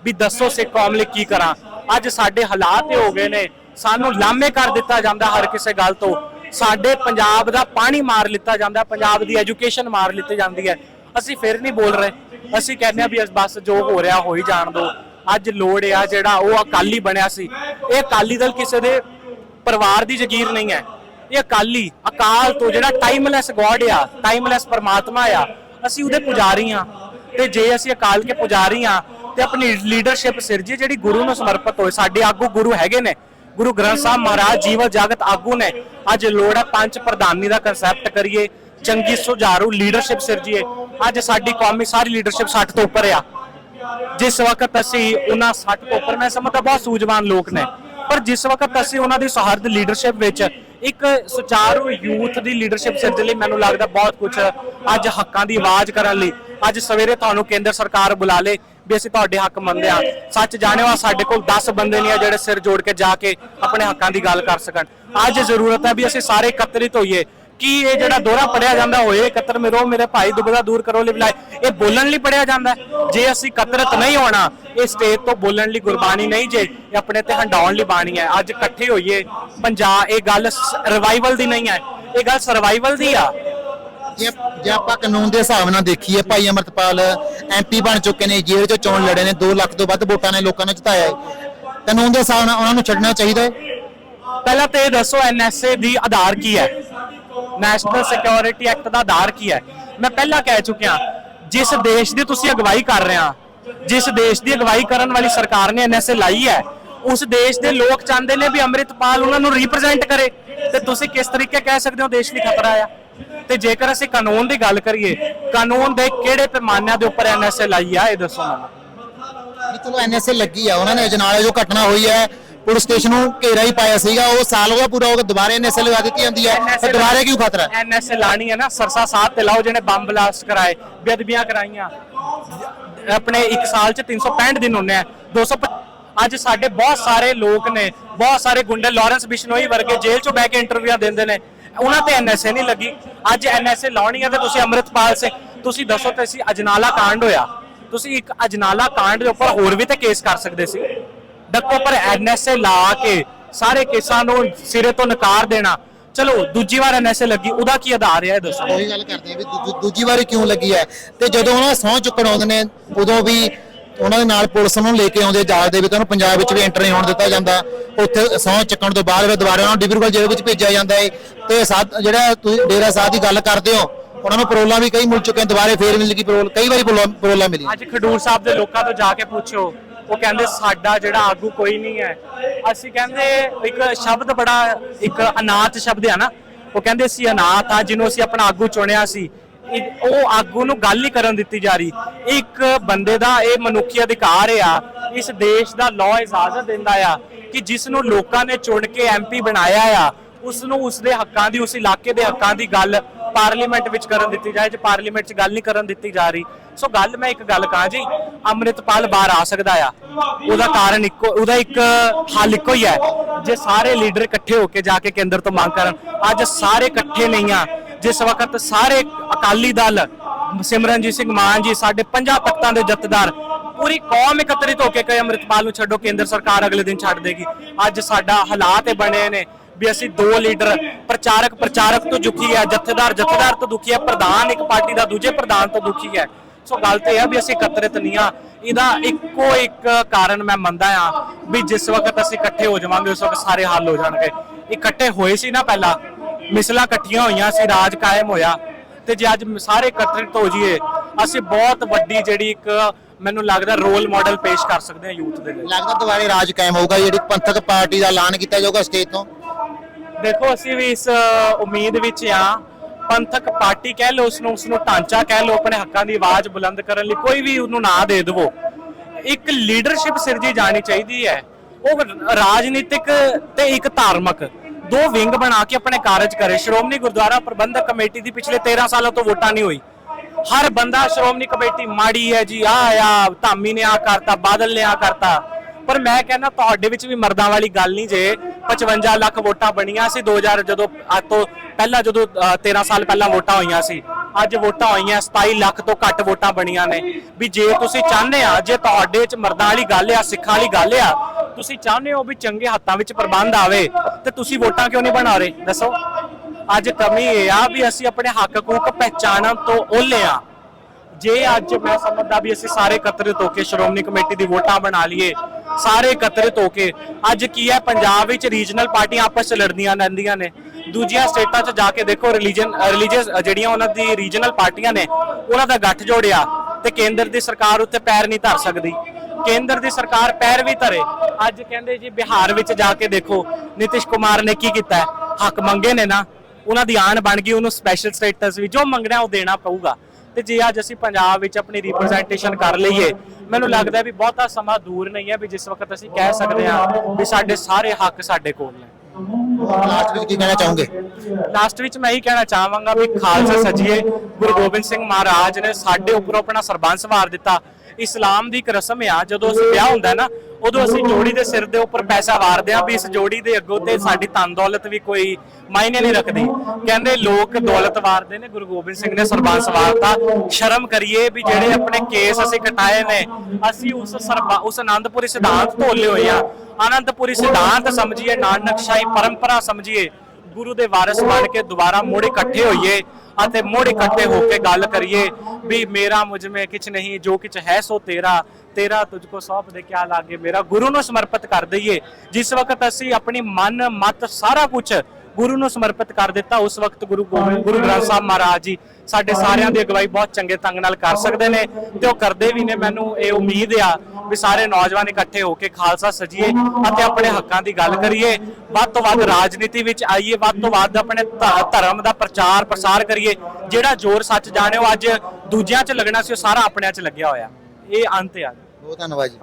ਵੀ ਦੱਸੋ ਸਿੱਖ ਕੌਮ ਲਈ ਕੀ ਕਰਾਂ। ਅੱਜ ਸਾਡੇ ਹਾਲਾਤ ਇਹ ਹੋ ਗਏ ਨੇ। ਸਾਨੂੰ ਲਾਮੇ ਕਰ ਦਿੱਤਾ ਜਾਂਦਾ ਹਰ ਕਿਸੇ ਗੱਲ ਤੋਂ। ਸਾਡੇ ਪੰਜਾਬ ਦਾ ਪਾਣੀ ਮਾਰ ਲਿੱਤਾ ਜਾਂਦਾ, ਪੰਜਾਬ ਦੀ ਐਜੂਕੇਸ਼ਨ ਮਾਰ ਲਿੱਤੀ ਜਾਂਦੀ ਹੈ। ਅਸੀਂ ਫਿਰ ਨਹੀਂ ਬੋਲ ਰਹੇ। ਅਸੀਂ ਕਹਿੰਦੇ ਆ ਵੀ ਬਸ ਜੋ ਹੋ ਰਿਹਾ ਹੋ ਹੀ ਜਾਣ ਦਿਓ ਅੱਜ ਲੋੜ ਆ ਜਿਹੜਾ ਉਹ ਅਕਾਲੀ ਬਣਿਆ ਸੀ। ਇਹ ਅਕਾਲੀ ਦਲ ਕਿਸੇ ਦੇ ਪਰਿਵਾਰ ਦੀ ਜ਼ਗੀਰ ਨਹੀਂ ਹੈ। ਇਹ ਅਕਾਲੀ ਅਕਾਲ ਤੋਂ ਜਿਹੜਾ ਟਾਈਮਲੈਸ ਗੋਡ ਆ ਟਾਈਮਲੈਸ ਪਰਮਾਤਮਾ ਆ ਅਸੀਂ ਉਹਦੇ ਪੁਜਾਰੀ ਆ ਤੇ ਜੇ ਅਸੀਂ ਅਕਾਲ ਕੇ ਪੁਜਾਰੀ ਆ ਤੇ ਆਪਣੀ ਲੀਡਰਸ਼ਿਪ ਸਿਰਜੀ ਜਿਹੜੀ ਗੁਰੂ ਨੂੰ ਸਮਰਪਿਤ ਹੋਏ, ਸਾਡੇ ਆਗੂ ਗੁਰੂ ਹੈਗੇ ਨੇ। ਗੁਰੂ ਗ੍ਰੰਥ ਸਾਹਿਬ ਮਹਾਰਾਜ ਜੀਵਨ ਜਗਤ ਆਗੂ ਨੇ। ਅੱਜ ਲੋੜ ਹੈ ਪੰਜ ਪ੍ਰਧਾਨੀ ਦਾ ਕਨਸੈਪਟ ਕਰੀਏ, ਚੰਗੀ ਸੁਝਾਰੂ ਲੀਡਰਸ਼ਿਪ ਸਿਰਜੀਏ ਅੱਜ ਸਾਡੀ ਕੌਮੀ ਸਾਰੀ ਲੀਡਰਸ਼ਿਪ 60 ਤੋਂ ਉੱਪਰ ਆ। ਜਿਸ ਵਕਤ ਅਸੀਂ ਉਹਨਾਂ 60 ਤੋਂ ਉੱਪਰ, ਮੈਂ ਸਮਝਦਾ ਬਹੁਤ ਸੂਝਵਾਨ ਲੋਕ ਨੇ। ਪਰ ਜਿਸ ਵਕਤ ਅਸੀਂ ਉਹਨਾਂ ਦੀ ਸੌਹਾਰਦ ਲੀਡਰਸ਼ਿਪ ਵਿੱਚ ਇੱਕ ਸੁਚਾਰੂ ਯੂਥ ਦੀ ਲੀਡਰਸ਼ਿਪ ਸਿਰਜਣ ਲਈ ਮੈਨੂੰ ਲੱਗਦਾ ਬਹੁਤ ਕੁਝ ਅੱਜ ਹੱਕਾਂ ਦੀ ਆਵਾਜ਼ ਕਰਨ ਲਈ, ਅੱਜ ਸਵੇਰੇ ਤੁਹਾਨੂੰ ਕੇਂਦਰ ਸਰਕਾਰ ਬੁਲਾ ਲੇ ਵੀ ਅਸੀਂ ਤੁਹਾਡੇ ਹੱਕ ਮੰਨਦੇ ਆ ਸੱਚ ਜਾਣਿਓ ਆ ਸਾਡੇ ਕੋਲ 10 ਬੰਦੇ ਨਹੀਂ ਆ ਜਿਹੜੇ ਸਿਰ ਜੋੜ ਕੇ ਜਾ ਕੇ ਆਪਣੇ ਹੱਕਾਂ ਦੀ ਗੱਲ ਕਰ ਸਕਣ। ਅੱਜ ਜ਼ਰੂਰਤ ਹੈ ਵੀ ਅਸੀਂ ਸਾਰੇ ਇਕੱਤਰਿਤ ਹੋਈਏ। ਕੀ ਇਹ ਜਿਹੜਾ ਦੋਹਰਾ ਪੜਿਆ ਜਾਂਦਾ ਹੋਏ ਇਕੱਤਰ ਮੇਰੋ ਮੇਰੇ ਭਾਈ ਦੁਬਦਾ ਦੂਰ ਕਰੋ ਲਈ ਬੁਲਾਏ ਇਹ ਬੋਲਣ ਲਈ ਪੜਿਆ ਜਾਂਦਾ। ਜੇ ਅਸੀਂ ਇਕੱਤਰਤ ਨਹੀਂ ਹੋਣਾ ਇਹ ਸਟੇਜ ਤੋਂ ਬੋਲਣ ਲਈ ਗੁਰਬਾਣੀ ਨਹੀਂ ਜੇ ਇਹ ਆਪਣੇ ਤੇ ਹੰਡਾਉਣ ਲਈ ਬਾਣੀ ਹੈ। ਅੱਜ ਇਕੱਠੇ ਹੋਈਏ ਪੰਜਾਬ ਇਹ ਗੱਲ ਰਿਵਾਈਵਲ ਦੀ ਨਹੀਂ ਹੈ। ਇਹ ਗੱਲ ਸਰਵਾਈਵਲ ਦੀ ਆ। ਜੇ ਜੇ ਆਪਾਂ ਕਾਨੂੰਨ ਦੇ ਹਿਸਾਬ ਨਾਲ ਦੇਖੀਏ ਭਾਈ ਅਮਰਤਪਾਲ ਐਮਪੀ ਬਣ ਚੁੱਕੇ ਨੇ ਜੇਲ੍ਹ ਚੋਂ ਚੋਣ ਲੜੇ ਨੇ 2 ਲੱਖ ਤੋਂ ਵੱਧ ਵੋਟਾਂ ਨੇ ਲੋਕਾਂ ਨੇ ਜਿਤਾਇਆ ਹੈ। ਕਾਨੂੰਨ ਦੇ ਹਿਸਾਬ ਨਾਲ ਉਹਨਾਂ ਨੂੰ ਛੱਡਣਾ ਚਾਹੀਦਾ ਹੈ? ਪਹਿਲਾਂ ਤੇ ਦੱਸੋ ਐਨਐਸਏ ਦੀ ਆਧਾਰ ਕੀ ਹੈ? ਨੈਸ਼ਨਲ ਸਿਕਿਉਰਿਟੀ ਐਕਟ ਦਾ ਆਧਾਰ ਕੀ ਹੈ? ਮੈਂ ਪਹਿਲਾਂ ਕਹਿ ਚੁੱਕਿਆ, ਜਿਸ ਦੇਸ਼ ਦੀ ਤੁਸੀਂ ਅਗਵਾਈ ਕਰ ਰਹੇ ਆ ਜਿਸ ਦੇਸ਼ ਦੀ ਅਗਵਾਈ ਕਰਨ ਵਾਲੀ ਸਰਕਾਰ ਨੇ ਐਨਐਸਏ ਲਾਈ ਹੈ, ਉਸ ਦੇਸ਼ ਦੇ ਲੋਕ ਚਾਹੁੰਦੇ ਨੇ ਵੀ ਅੰਮ੍ਰਿਤਪਾਲ ਉਹਨਾਂ ਨੂੰ ਰਿਪਰੈਜ਼ੈਂਟ ਕਰੇ। ਤੇ ਤੁਸੀਂ ਕਿਸ ਤਰੀਕੇ ਕਹਿ ਸਕਦੇ ਹੋ ਦੇਸ਼ ਲਈ ਖਤਰਾ ਆ? ਤੇ ਜੇਕਰ ਅਸੀਂ ਕਾਨੂੰਨ ਦੀ ਗੱਲ ਕਰੀਏ, ਕਾਨੂੰਨ ਦੇ ਕਿਹੜੇ ਪੈਮਾਨਿਆਂ ਦੇ ਉੱਪਰ ਐਨਐਸਏ ਲਾਈ ਆ, ਇਹ ਦੱਸੋ ਮੈਨੂੰ। ਨਹੀਂ ਚਲੋ ਐਨਐਸਏ ਲੱਗੀ ਆ, ਉਹਨਾਂ ਨੇ ਅਜਨਾਲੇ ਜੋ ਘਟਨਾ ਹੋਈ ਹੈ ਪੁਲਿਸ ਸਟੇਸ਼ਨ ਨੂੰ ਘੇਰਾ ਹੀ ਪਾਇਆ ਸੀਗਾ ਉਹ ਸਾਲ ਹੋ ਗਿਆ ਪੂਰਾ ਹੋ ਗਿਆ ਦੁਬਾਰਾ ਐਨਐਸਏ ਲਗਾ ਦਿੱਤੀ ਜਾਂਦੀ ਹੈ ਤਾਂ ਦੁਬਾਰਾ ਕਿਉਂ ਖਤਰਾ ਹੈ? ਐਨਐਸਏ ਲਾਣੀ ਹੈ ਨਾ ਸਰਸਾ ਸਾਥ ਤੇ ਲਾਓ ਜਿਹਨੇ ਬੰਬ ਬਲਾਸਟ ਕਰਾਏ ਬੇਅਦਬੀਆਂ ਕਰਾਈਆਂ। ਆਪਣੇ 1 ਸਾਲ ਚ 365 ਦਿਨ ਹੁੰਨੇ ਆ 200 ਅੱਜ ਸਾਡੇ ਬਹੁਤ ਸਾਰੇ ਲੋਕ ਨੇ ਬਹੁਤ ਸਾਰੇ ਗੁੰਡੇ ਲਾਰੈਂਸ ਬਿਸ਼ਨੋਈ ਵਰਗੇ ਜੇਲ੍ਹ ਚੋਂ ਬਹਿ ਕੇ ਇੰਟਰਵਿਊਆਂ ਦਿੰਦੇ ਨੇ ਉਹਨਾਂ ਤੇ ਐਨਐਸਏ ਨਹੀਂ ਲੱਗੀ। ਅੱਜ ਐਨਐਸਏ ਲਾਉਣੀ ਹੈ ਤੇ ਤੁਸੀਂ ਅੰਮ੍ਰਿਤਪਾਲ ਸਿੰਘ ਤੁਸੀਂ ਦੱਸੋ ਤੇ ਅਸੀਂ ਅਜਨਾਲਾ ਕਾਂਡ ਹੋਇਆ ਤੁਸੀਂ ਇੱਕ ਅਜਨਾਲਾ ਕਾਂਡ ਦੇ ਉੱਪਰ ਹੋਰ ਵੀ ਤੇ ਕੇਸ ਕਰ ਸਕਦੇ ਸੀ। ਡੱਕੋ ਪਰ ਐਨਐਸਏ ਲਾ ਕੇ ਸਾਰੇ ਕੇਸਾਂ ਨੂੰ ਸਿਰੇ ਤੋਂ ਨਕਾਰ ਦੇਣਾ। ਚਲੋ ਦੂਜੀ ਵਾਰ ਐਨਐਸਏ ਲੱਗੀ ਉਹਦਾ ਕੀ ਆਧਾਰ ਹੈ ਇਹ ਦੱਸੋ? ਉਹੀ ਗੱਲ ਕਰਦੇ ਆ ਵੀ ਦੂ- ਦੂਜੀ ਵਾਰੀ ਕਿਉਂ ਲੱਗੀ ਹੈ? ਤੇ ਜਦੋਂ ਉਹਨਾਂ ਸਹੁੰ ਚੁੱਕਣ ਆਉਂਦੇ ਨੇ ਉਦੋਂ ਵੀ ਉਹਨਾਂ ਦੇ ਨਾਲ ਪੁਲਿਸ ਨੂੰ ਲੈ ਕੇ ਆਉਂਦੇ ਜਹਾਜ਼ ਦੇ ਵਿੱਚ ਉਹਨੂੰ ਪੰਜਾਬ ਵਿੱਚ ਵੀ ਐਂਟਰ ਨਹੀਂ ਹੋਣ ਦਿੱਤਾ ਜਾਂਦਾ। ਉੱਥੇ ਸਹੁੰ ਚੱਕਣ ਤੋਂ ਬਾਅਦ ਫਿਰ ਦੁਬਾਰਾ ਉਹਨਾਂ ਨੂੰ ਡਿਬਰੂਗੜ੍ਹ ਜੇਲ੍ਹ ਵਿੱਚ ਭੇਜਿਆ ਜਾਂਦਾ ਹੈ ਤੇ ਸਾਧ ਜਿਹੜਾ ਤੁਸੀਂ ਡੇਰਾ ਸਾਹਿਬ ਦੀ ਗੱਲ ਕਰਦੇ ਹੋ ਉਹਨਾਂ ਨੂੰ ਪਰੋਲਾਂ ਵੀ ਕਈ ਮਿਲ ਚੁੱਕੇ ਨੇ ਦੁਬਾਰੇ ਫੇਰ ਮਿਲ ਗਈ ਪਰੋਲ ਕਈ ਵਾਰੀ ਪਰੋਲਾਂ- ਪਰੋਲਾਂ ਮਿਲੀਆਂ ਅੱਜ ਖਡੂਰ ਸਾਹਿਬ ਦੇ ਲੋਕਾਂ ਤੋਂ ਜਾ ਕੇ ਪੁੱਛੋ। ਉਹ ਕਹਿੰਦੇ ਸਾਡਾ ਜਿਹੜਾ ਆਗੂ ਕੋਈ ਨਹੀਂ ਹੈ। ਅਸੀਂ ਕਹਿੰਦੇ ਇੱਕ ਸ਼ਬਦ ਬੜਾ, ਇੱਕ ਅਨਾਥ ਸ਼ਬਦ ਹੈ ਨਾ। ਉਹ ਕਹਿੰਦੇ ਅਸੀਂ ਅਨਾਥ ਆ, ਜਿਹਨੂੰ ਅਸੀਂ ਆਪਣਾ ਆਗੂ ਚੁਣਿਆ ਸੀ। ਉਹ ਆਗੂ ਨੂੰ ਗੱਲ ਨਹੀਂ ਕਰਨ ਦਿੱਤੀ ਜਾ ਰਹੀ। ਇੱਕ ਬੰਦੇ ਦਾ ਇਹ ਮਨੁੱਖੀ ਅਧਿਕਾਰ ਆ, ਇਸ ਦੇਸ਼ ਦਾ ਲਾਅ ਇਜਾਜ਼ਤ ਦਿੰਦਾ ਆ ਕਿ ਜਿਸ ਨੂੰ ਲੋਕਾਂ ਨੇ ਚੁਣ ਕੇ ਐਮਪੀ ਬਣਾਇਆ ਆ ਉਸ ਨੂੰ ਉਸ ਦੇ ਹੱਕਾਂ ਦੀ, ਉਸ ਇਲਾਕੇ ਦੇ ਹੱਕਾਂ ਦੀ ਗੱਲ ਪਾਰਲੀਮੈਂਟ ਵਿੱਚ ਕਰਨ ਦਿੱਤੀ ਜਾਏ। ਜੇ ਪਾਰਲੀਮੈਂਟ 'ਚ ਗੱਲ ਨਹੀਂ ਕਰਨ ਦਿੱਤੀ ਜਾ ਰਹੀ ਸੋ ਗੱਲ ਮੈਂ ਇੱਕ ਗੱਲ ਕਹਾਂ ਜੀ, ਅੰਮ੍ਰਿਤਪਾਲ ਬਾਹਰ ਆ ਸਕਦਾ ਆ। ਉਹਦਾ ਕਾਰਨ ਇੱਕੋ, ਉਹਦਾ ਇੱਕ ਹੱਲ ਇੱਕੋ ਹੀ ਹੈ, ਜੇ ਸਾਰੇ ਲੀਡਰ ਇਕੱਠੇ ਹੋ ਕੇ ਜਾ ਕੇ ਕੇਂਦਰ ਤੋਂ ਮੰਗ ਕਰਨ। ਅੱਜ ਸਾਰੇ ਇਕੱਠੇ ਨਹੀਂ ਆ, ਜਿਸ ਵਕਤ ਸਾਰੇ ਅਕਾਲੀ ਦਲ, ਸਿਮਰਨਜੀਤ ਸਿੰਘ ਮਾਨ ਜੀ, ਸਾਡੇ ਪੰਜਾਂ ਤਖਤਾਂ ਦੇ ਜਥੇਦਾਰ, ਪੂਰੀ ਕੌਮ ਇਕੱਤਰਿਤ ਹੋ ਕੇ ਕਹੇ ਅੰਮ੍ਰਿਤਪਾਲ ਨੂੰ ਛੱਡੋ, ਕੇਂਦਰ ਸਰਕਾਰ ਅਗਲੇ ਦਿਨ ਛੱਡ ਦੇਗੀ। ਅੱਜ ਸਾਡਾ ਹਾਲਾਤ ਇਹ ਬਣੇ ਨੇ ਵੀ ਅਸੀਂ ਦੋ ਲੀਡਰ ਪ੍ਰਚਾਰਕ ਪ੍ਰਚਾਰਕ ਤੋਂ ਦੁਖੀ ਹੈ ਜਥੇਦਾਰ ਜਥੇਦਾਰ ਤੋਂ ਦੁਖੀ ਹੈ ਪ੍ਰਧਾਨ ਇੱਕ ਪਾਰਟੀ ਦਾ, ਦੂਜੇ ਪ੍ਰਧਾਨ ਤੋਂ ਦੁਖੀ ਹੈ। ਸੋ ਗੱਲ ਤੇ ਆ ਵੀ ਅਸੀਂ ਇਕੱਤਰਿਤ ਨਹੀਂ ਆ। ਇਹਦਾ ਇੱਕੋ ਇੱਕ ਕਾਰਨ ਮੈਂ ਮੰਨਦਾ ਆ ਵੀ ਜਿਸ ਵਕਤ ਅਸੀਂ ਇਕੱਠੇ ਹੋ ਜਾਵਾਂਗੇ ਉਸ ਵਕਤ ਸਾਰੇ ਹੱਲ ਹੋ ਜਾਣਗੇ। ਇਕੱਠੇ ਹੋਏ ਸੀ ਨਾ ਪਹਿਲਾਂ ਮਿਸਲਾਂ ਇਕੱਠੀਆਂ ਹੋਈਆਂ ਸੀ ਰਾਜ ਕਾਇਮ ਹੋਇਆ। ਤੇ ਜੇ ਅੱਜ ਸਾਰੇ ਇਕੱਤਰਿਤ ਹੋ ਜਾਈਏ ਅਸੀਂ ਬਹੁਤ ਵੱਡੀ ਜਿਹੜੀ ਇੱਕ ਮੈਨੂੰ ਲੱਗਦਾ ਰੋਲ ਮਾਡਲ ਪੇਸ਼ ਕਰ ਸਕਦੇ ਹਾਂ ਯੂਥ ਦੇ ਲਈ। ਲੱਗਦਾ ਦੁਬਾਰੇ ਰਾਜ ਕਾਇਮ ਹੋਊਗਾ ਜਿਹੜੀ ਪੰਥਕ ਪਾਰਟੀ ਦਾ ਐਲਾਨ ਕੀਤਾ ਜਾਊਗਾ ਸਟੇਜ ਤੋਂ? ਦੇਖੋ ਅਸੀਂ ਵੀ ਇਸ ਉਮੀਦ ਵਿੱਚ ਆ ਪੰਥਕ ਪਾਰਟੀ ਕਹਿ ਲਓ ਉਸ ਨੂੰ ਉਸ ਨੂੰ ਢਾਂਚਾ ਕਹਿ ਲਓ, ਆਪਣੇ ਹੱਕਾਂ ਦੀ ਆਵਾਜ਼ ਬੁਲੰਦ ਕਰਨ ਲਈ ਕੋਈ ਵੀ ਉਹਨੂੰ ਨਾ ਦੇ ਦੇਵੋ। ਇੱਕ ਲੀਡਰਸ਼ਿਪ ਸਿਰਜੀ ਜਾਣੀ ਚਾਹੀਦੀ ਹੈ। ਉਹ ਰਾਜਨੀਤਿਕ ਤੇ ਇੱਕ ਧਾਰਮਿਕ। ਦੋ ਵਿੰਗ ਬਣਾ ਕੇ ਆਪਣੇ ਕਾਰਜ ਕਰੇ। ਸ਼੍ਰੋਮਣੀ ਗੁਰਦੁਆਰਾ ਪ੍ਰਬੰਧਕ ਕਮੇਟੀ ਦੀ ਪਿਛਲੇ 13 ਸਾਲਾਂ ਤੋਂ ਵੋਟਾਂ ਨਹੀਂ ਹੋਈ। ਹਰ ਬੰਦਾ ਸ਼੍ਰੋਮਣੀ ਕਮੇਟੀ ਮਾੜੀ ਹੈ ਜੀ ਆ ਆ, ਧਾਮੀ ਨੇ ਆ ਕਰਤਾ, ਬਾਦਲ ਨੇ ਆ ਕਰਤਾ। ਪਰ ਮੈਂ ਕਹਿੰਦਾ, ਤੁਹਾਡੇ ਵਿੱਚ ਵੀ ਮਰਦਾਂ ਵਾਲੀ ਗੱਲ ਨਹੀਂ ਜੇ। 55 ਲੱਖ ਵੋਟਾਂ ਬਣੀਆਂ ਸੀ। 2000 ਜਦੋਂ, ਅੱਜ ਤੋਂ ਪਹਿਲਾਂ ਜਦੋਂ 13 ਸਾਲ ਪਹਿਲਾਂ ਵੋਟਾਂ ਹੋਈਆਂ ਸੀ। ਅੱਜ ਵੋਟਾਂ ਹੋਈਆਂ 27 ਲੱਖ ਤੋਂ ਘੱਟ ਵੋਟਾਂ ਬਣੀਆਂ ਨੇ। ਵੀ ਜੇ ਤੁਸੀਂ ਚਾਹੁੰਦੇ ਆ, ਜੇ ਤੁਹਾਡੇ 'ਚ ਮਰਦਾਂ ਵਾਲੀ ਗੱਲ ਆ, ਸਿੱਖਾਂ ਵਾਲੀ ਗੱਲ ਆ, ਤੁਸੀਂ ਚਾਹੁੰਦੇ ਹੋ ਵੀ ਚੰਗੇ ਹੱਥਾਂ ਵਿੱਚ ਪ੍ਰਬੰਧ ਆਵੇ, ਤੇ ਤੁਸੀਂ ਵੋਟਾਂ ਕਿਉਂ ਨਹੀਂ ਬਣਾ ਰਹੇ? ਦੱਸੋ। ਅੱਜ ਕਮੀ ਇਹ ਆ ਵੀ ਅਸੀਂ ਆਪਣੇ ਹੱਕ ਹਕੂਕ ਪਹਿਚਾਣਨ ਤੋਂ ਓਲੇ ਆ। ਜੇ ਅੱਜ ਮੈਂ ਸਮਝਦਾ ਵੀ ਅਸੀਂ ਸਾਰੇ ਇਕੱਤਰਿਤ ਹੋ ਕੇ ਸ਼੍ਰੋਮਣੀ ਕਮੇਟੀ ਦੀ ਵੋਟਾਂ ਬਣਾ ਲਈਏ ਸਾਰੇ ਇਕੱਤਰਿਤ ਹੋ ਕੇ ਅੱਜ ਕੀ ਹੈ, ਪੰਜਾਬ ਵਿੱਚ ਰੀਜਨਲ ਪਾਰਟੀਆਂ ਆਪਸ ਚ ਲੜਦੀਆਂ ਰਹਿੰਦੀਆਂ ਨੇ। ਦੂਜੀਆਂ ਸਟੇਟਾਂ 'ਚ ਜਾ ਕੇ ਦੇਖੋ ਰਿਲੀਜਨ ਰਿਲੀਜੀਅਸ ਜਿਹੜੀਆਂ ਉਹਨਾਂ ਦੀ ਰੀਜਨਲ ਪਾਰਟੀਆਂ ਨੇ, ਉਹਨਾਂ ਦਾ ਗੱਠ ਜੋੜਿਆ ਤੇ ਕੇਂਦਰ ਦੀ ਸਰਕਾਰ ਉੱਤੇ ਪੈਰ ਨਹੀਂ ਧਰ ਸਕਦੀ। ਕੇਂਦਰ ਦੀ ਸਰਕਾਰ ਪੈਰ ਵੀ ਧਰੇ। ਅੱਜ ਕਹਿੰਦੇ ਜੀ ਬਿਹਾਰ ਵਿੱਚ ਜਾ ਕੇ ਦੇਖੋ, ਨਿਤਿਸ਼ ਕੁਮਾਰ ਨੇ ਕੀ ਕੀਤਾ ਹੱਕ ਮੰਗੇ ਨੇ ਨਾ। ਉਹਨਾਂ ਦੀ ਆਣ ਬਣ ਗਈ, ਉਹਨੂੰ ਸਪੈਸ਼ਲ ਸਟੇਟਸ ਵੀ, ਜੋ ਮੰਗਣਾ ਉਹ ਦੇਣਾ ਪਊਗਾ। ਤੇ ਜੇ ਅੱਜ ਅਸੀਂ ਪੰਜਾਬ ਵਿੱਚ ਆਪਣੀ ਰਿਪਰੈਜ਼ੈਂਟੇਸ਼ਨ ਕਰ ਲਈਏ ਮੈਨੂੰ ਲੱਗਦਾ ਵੀ ਬਹੁਤਾ ਸਮਾਂ ਦੂਰ ਨਹੀਂ ਹੈ ਵੀ ਜਿਸ ਵਕਤ ਅਸੀਂ ਕਹਿ ਸਕਦੇ ਹਾਂ ਵੀ ਸਾਡੇ ਸਾਰੇ ਹੱਕ ਸਾਡੇ ਕੋਲ ਨੇ। ਲਾਸਟ ਵਿੱਚ ਕੀ ਕਹਿਣਾ ਚਾਹੋਗੇ? ਲਾਸਟ ਵਿੱਚ ਮੈਂ ਇਹੀ ਕਹਿਣਾ ਚਾਹਾਂਗਾ ਵੀ ਖਾਲਸਾ ਸਜੀਏ ਗੁਰੂ ਗੋਬਿੰਦ ਸਿੰਘ ਮਹਾਰਾਜ ਨੇ ਸਾਡੇ ਉੱਪਰ ਆਪਣਾ ਸਰਬੰਸ ਵਾਰ ਦਿੱਤਾ। ਇਸਲਾਮ ਦੀ ਇੱਕ ਰਸਮ ਆ ਜਦੋਂ ਅਸੀਂ ਵਿਆਹ ਹੁੰਦਾ ਨਾ ਉਦੋਂ ਅਸੀਂ ਜੋੜੀ ਦੇ ਸਿਰ ਦੇ ਉੱਪਰ ਪੈਸਾ ਵਾਰਦੇ ਆ ਵੀ ਇਸ ਜੋੜੀ ਦੇ ਅੱਗੋਂ ਤੇ ਸਾਡੀ ਧਨ ਦੌਲਤ ਵੀ ਕੋਈ ਮਾਇਨੇ ਨਹੀਂ ਰੱਖਦੀ। ਕਹਿੰਦੇ ਲੋਕ ਦੌਲਤ ਵਾਰਦੇ ਨੇ, ਗੁਰੂ ਗੋਬਿੰਦ ਸਿੰਘ ਨੇ ਸਰਬੰਸ ਵਾਰਤਾ। ਸ਼ਰਮ ਕਰੀਏ ਵੀ ਜਿਹੜੇ ਆਪਣੇ ਕੇਸ ਅਸੀਂ ਕਟਾਏ ਨੇ, ਅਸੀਂ ਉਸ ਸਰਬਾ, ਉਸ ਆਨੰਦਪੁਰੀ ਸਿਧਾਂਤ ਧੋਲੇ ਹੋਏ ਆ ਆਨੰਦਪੁਰੀ ਸਿਧਾਂਤ ਸਮਝੀਏ ਨਾਨਕਸ਼ਾਹੀ ਪਰੰਪਰਾ ਸਮਝੀਏ, ਗੁਰੂ ਦੇ ਵਾਰਿਸ ਬਣ ਕੇ ਦੁਬਾਰਾ ਮੁੜ ਇਕੱਠੇ ਹੋਈਏ ਅਤੇ ਮੁੜ ਇਕੱਠੇ ਹੋ ਕੇ ਗੱਲ ਕਰੀਏ ਵੀ ਮੇਰਾ ਮੁਝ ਮੇ ਕਿਛ ਨਹੀਂ, ਜੋ ਕਿਛ ਹੈ ਸੋ ਤੇਰਾ। ਤੇਰਾ ਤੁਝ ਕੋ ਸੌਂਪ ਦੇ ਕਿਆ ਲਾਗੇ? ਮੇਰਾ ਗੁਰੂ ਨੂੰ ਸਮਰਪਿਤ ਕਰ ਦਈਏ। ਜਿਸ ਵਕਤ ਅਸੀਂ ਆਪਣੀ ਮਨ, ਮਤ ਸਾਰਾ ਕੁਝ ਗੁਰੂ ਨੂੰ ਸਮਰਪਿਤ ਕਰ ਦਿੱਤਾ, ਉਸ ਵਕਤ ਗੁਰੂ ਗੋਬਿੰਦ, ਗੁਰੂ ਗ੍ਰੰਥ ਸਾਹਿਬ ਮਹਾਰਾਜ ਜੀ ਸਾਡੇ ਸਾਰਿਆਂ ਦੀ ਅਗਵਾਈ ਬਹੁਤ ਚੰਗੇ ਢੰਗ ਨਾਲ ਕਰ ਸਕਦੇ ਨੇ ਤੇ ਉਹ ਕਰਦੇ ਵੀ ਨੇ। ਮੈਨੂੰ ਇਹ ਉਮੀਦ ਆ ਵੀ ਸਾਰੇ ਨੌਜਵਾਨ ਇਕੱਠੇ ਹੋ ਕੇ ਖਾਲਸਾ ਸਜੀਏ ਅਤੇ ਆਪਣੇ ਹੱਕਾਂ ਦੀ ਗੱਲ ਕਰੀਏ। ਵੱਧ ਤੋਂ ਵੱਧ ਰਾਜਨੀਤੀ ਵਿੱਚ ਆਈਏ, ਵੱਧ ਤੋਂ ਵੱਧ ਆਪਣੇ ਧਰਮ ਦਾ ਪ੍ਰਚਾਰ, ਪ੍ਰਸਾਰ ਕਰੀਏ। ਜਿਹੜਾ ਜ਼ੋਰ ਸੱਚ ਜਾਣਿਓ, ਅੱਜ ਦੂਜਿਆਂ 'ਚ ਲੱਗਣਾ ਸੀ, ਉਹ ਸਾਰਾ ਆਪਣਿਆਂ 'ਚ ਲੱਗਿਆ ਹੋਇਆ। ਇਹ ਅੰਤ ਆ। ਬਹੁਤ ਧੰਨਵਾਦ ਜੀ।